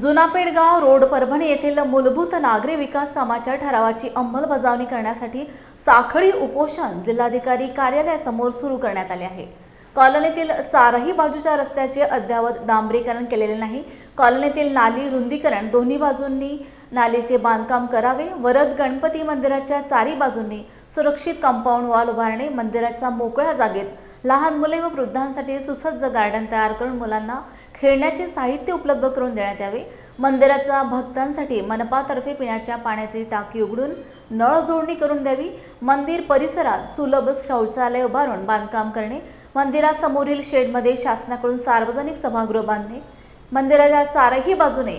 जुना पेडगाव रोड परभणी येथील मूलभूत नागरी विकास कामाच्या ठरावाची अंमलबजावणी करण्यासाठी साखळी उपोषण जिल्हाधिकारी कार्यालयासमोर सुरू करण्यात आले आहे. कॉलनीतील चारही बाजूच्या रस्त्याचे अद्ययावत डांबरीकरण केलेले नाही. कॉलनीतील नाली रुंदीकरण दोन्ही बाजूंनी नालीचे बांधकाम करावे. वरद गणपती मंदिराच्या चारी बाजूंनी सुरक्षित कंपाऊंड वॉल उभारणे. मंदिराच्या मोकळ्या जागेत लहान मुले व वृद्धांसाठी सुसज्ज गार्डन तयार करून मुलांना खेळण्याचे साहित्य उपलब्ध करून देण्यात यावे. मंदिराचा भक्तांसाठी मनपातर्फे पिण्याच्या पाण्याची टाकी उघडून नळ जोडणी करून द्यावी. मंदिर परिसरात सुलभ शौचालय उभारून बांधकाम करणे. मंदिरासमोरील शेडमध्ये शासनाकडून सार्वजनिक सभागृह बांधणे. मंदिराच्या चारही बाजूने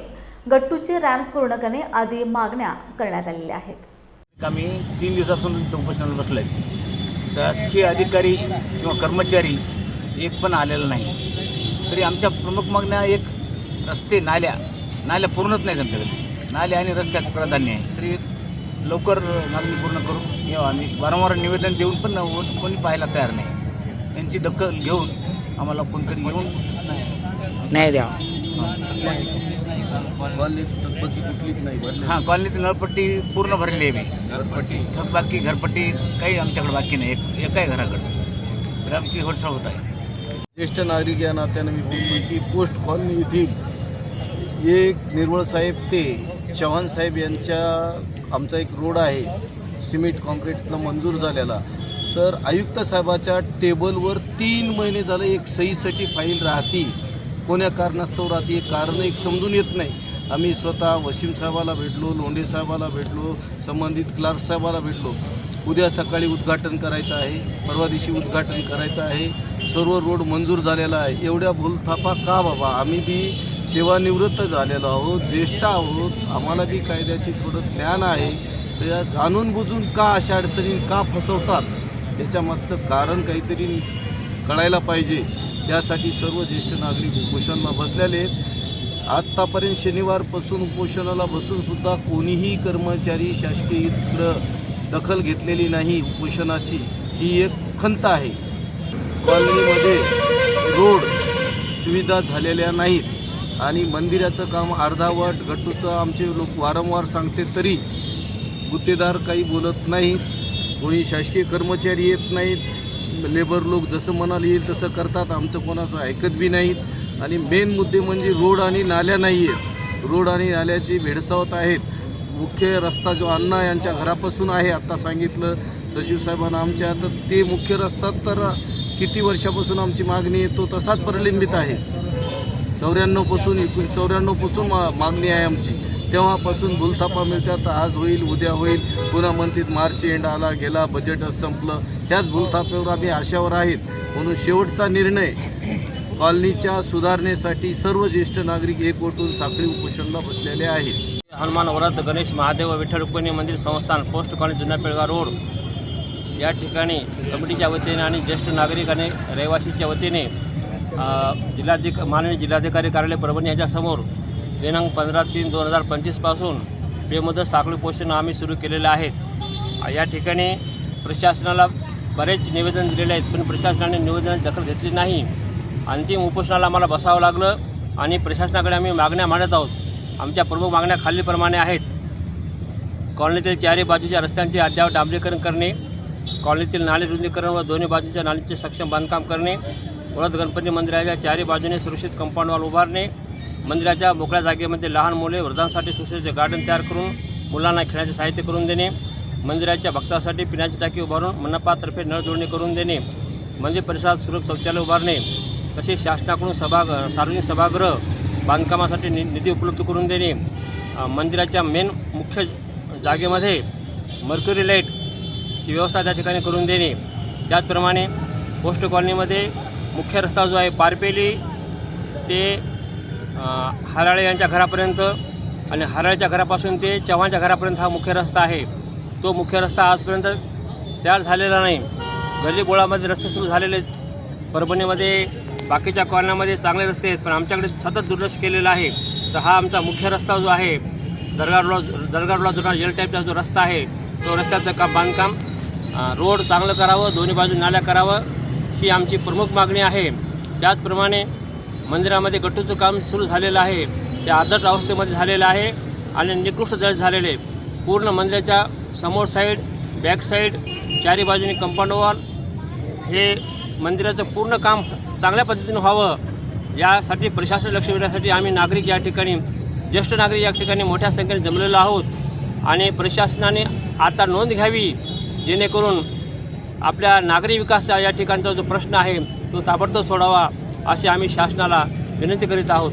गट्टूचे रॅम्स पूर्ण करणे आदी मागण्या करण्यात आलेल्या आहेत. आम्ही तीन दिवसापासून उपोषणाला बसलो आहे शासकीय अधिकारी किंवा कर्मचारी एक पण आलेला नाही. तरी आमच्या प्रमुख मागण्या एक रस्ते नाल्या. नाल्या पूर्णच नाहीत आमच्याकडे नाल्या आणि रस्त्यात प्राधान्य आहे. तरी लवकर मागणी पूर्ण करू यावं आम्ही वारंवार निवेदन देऊन पण कोणी पाहायला तयार नाही. यांची दखल घेऊन आम्हाला कोणतरी येऊन न्याय द्यावा. कॉलनीत थकबाकी कुठलीच नाही भरली हां कॉलनीतील नळपट्टी पूर्ण भरलेली आहे मी. घरपट्टी थकबाकी घरपट्टी काही आमच्याकडे बाकी नाही. एक एकाही घराकडे. तर आमची होडसळ होत आहे. ज्येष्ठ नागरिक या नात्याने मी बोलतो की पोस्ट कॉलनी येथील एक निर्मळसाहेब ते चव्हाण साहेब यांच्या आमचा एक रोड आहे सिमेंट कॉन्क्रीटला मंजूर झालेला. तर आयुक्त साहेबाच्या टेबलवर तीन महिने झालं एक सहीसाठी फाईल राहती कोण्या कारणास्तव राहते हे कारण एक समजून येत नाही. आम्ही स्वतः वशीम साहेबाला भेटलो लोंढे साहेबाला भेटलो संबंधित क्लार्क साहेबाला भेटलो. उद्या सकाळी उद्घाटन करायचं आहे परवा दिवशी उद्घाटन करायचं आहे सर्व रोड मंजूर झालेला आहे. एवढ्या भूलथापा का बाबा? आम्ही बी सेवानिवृत्त झालेलो आहोत ज्येष्ठ आहोत. आम्हाला बी कायद्याची थोडं ज्ञान आहे. तर या जाणून बुजून का अशा अडचणी का फसवतात? याच्यामागचं कारण काहीतरी कळायला पाहिजे. त्यासाठी सर्व ज्येष्ठ नागरिक उपोषणाला बसलेले आहेत. आत्तापर्यंत शनिवारपासून उपोषणाला बसूनसुद्धा कोणीही कर्मचारी शासकीय इकडं दखल घेतलेली नाही उपोषणाची ही एक खंत आहे. कॉलनीमध्ये रोड सुविधा झालेल्या नाहीत आणि मंदिराचं काम अर्धावट गट्टूचं आमचे लोक वारंवार सांगते तरी गुत्तेदार काही बोलत नाहीत कोणी शासकीय कर्मचारी येत नाहीत लेबर लोक जसं म्हणाल येईल तसं करतात आमचं कोणाचं ऐकत बी नाहीत. आणि मेन मुद्दे म्हणजे रोड आणि नाल्या नाही आहेत रोड आणि नाल्याची भेडसावत आहेत. मुख्य रस्ता जो अण्णा यांच्या घरापासून आहे आत्ता सांगितलं सचिव साहेबांना आमच्या तर ते मुख्य रस्ता तर किती वर्षापासून आमची मागणी आहे तो तसाच प्रलंबित आहे. चौऱ्याण्णवपासून एकूण चौऱ्याण्णवपासून मा मागणी आहे आमची. तेव्हापासून भूलथापा मिळतात आज होईल उद्या होईल पुन्हा म्हणतात मार्च एंड आला गेला बजेटच संपलं. ह्याच भूलथाप्यावर आम्ही आशावर आहेत. म्हणून शेवटचा निर्णय कॉलनीच्या सुधारणेसाठी सर्व ज्येष्ठ नागरिक एकवटून साखळी उपोषणाला बसलेले आहेत. हनुमान वरद गणेश महादेव विठ्ठल रुक्मिणी मंदिर संस्थान पोस्ट कॉलनी जुना पेळगाव रोड. या ठिकाणी कमिटीच्या वतीने आणि ज्येष्ठ नागरिक आणि रहिवासीच्या वतीने जिल्हाधिक माननीय जिल्हाधिकारी कार्यालय परभणी याच्यासमोर दिनांक पंधरा तीन दोन हजार पंचवीसपासून बेमुदत साखळी पोषण आम्ही सुरू केलेले आहेत. या ठिकाणी प्रशासनाला बरेच निवेदन दिलेले आहेत पण प्रशासनाने निवेदनाची दखल घेतली नाही. अंतिम उपोषणाला आम्हाला बसावं लागलं आणि प्रशासनाकडे आम्ही मागण्या मांडत आहोत. आमच्या प्रमुख मागण्या खालीलप्रमाणे आहेत. कॉलनीतील चारही बाजूच्या रस्त्यांचे अद्याप डांबरीकरण करणे कॉलनीतील नाले रुंदीकरण व दोन्ही बाजूच्या नालीचे सक्षम बांधकाम करणे वळद गणपती मंदिराच्या चारही बाजूने सुरक्षित कंपाऊंड वॉल उभारणे मंदिराच्या मोकळ्या जागेमध्ये लहान मुले वृद्धांसाठी सुसज्ज गार्डन तयार करून मुलांना खेळण्याचे साहित्य करून देणे मंदिराच्या भक्तासाठी पिण्याची टाकी उभारून मनपातर्फे नळ जोडणी करून देणे मंदिर परिसरात सुरक्षित शौचालय उभारणे तसेच शासनाकडून सभा सार्वजनिक सभागृह बांधकामासाठी नि निधी उपलब्ध करून देणे मंदिराच्या मेन मुख्य जागेमध्ये मर्क्युरी लाईटची व्यवस्था त्या ठिकाणी करून देणे. त्याचप्रमाणे पोस्ट कॉलनीमध्ये मुख्य रस्ता जो आहे पारपेली ते हराळे यांच्या घरापर्यंत आणि हराळेच्या घरापासून ते चव्हाणच्या घरापर्यंत हा मुख्य रस्ता आहे. तो मुख्य रस्ता आजपर्यंत तयार झालेला नाही. गल्लीबोळामध्ये रस्ते सुरू झालेले आहेत. परभणीमध्ये बाकीच्या कॉलन्यामध्ये चांगले रस्ते आहेत पण आमच्याकडे सतत दुर्लक्ष केलेलं आहे. तर हा आमचा मुख्य रस्ता जो आहे दरगाह रोड दरगाह रोडला जो एल टाईपचा जो रस्ता आहे तो रस्त्याचं काम बांधकाम रोड चांगलं करावं दोन्ही बाजू नाल्या करावं ही आमची प्रमुख मागणी आहे. त्याचप्रमाणे मंदिरामध्ये गट्टूचं काम सुरू झालेलं आहे ते अर्धट अवस्थेमध्ये झालेलं आहे आणि निकृष्ट दर्ज झालेले पूर्ण मंदिराच्या समोर साईड बॅक साईड चारी बाजूनी कंपाऊंड वॉल हे मंदिराचं पूर्ण काम चांगल्या पद्धतीनं व्हावं यासाठी प्रशासन लक्ष देण्यासाठी आम्ही नागरिक या ठिकाणी ज्येष्ठ नागरिक या ठिकाणी मोठ्या संख्येने जमलेलो आहोत. आणि प्रशासनाने आता नोंद घ्यावी जेणेकरून आपल्या नागरी विकास या ठिकाणचा जो प्रश्न आहे तो ताबडतोब सोडावा असे आम्ही शासनाला विनंती करीत आहोत.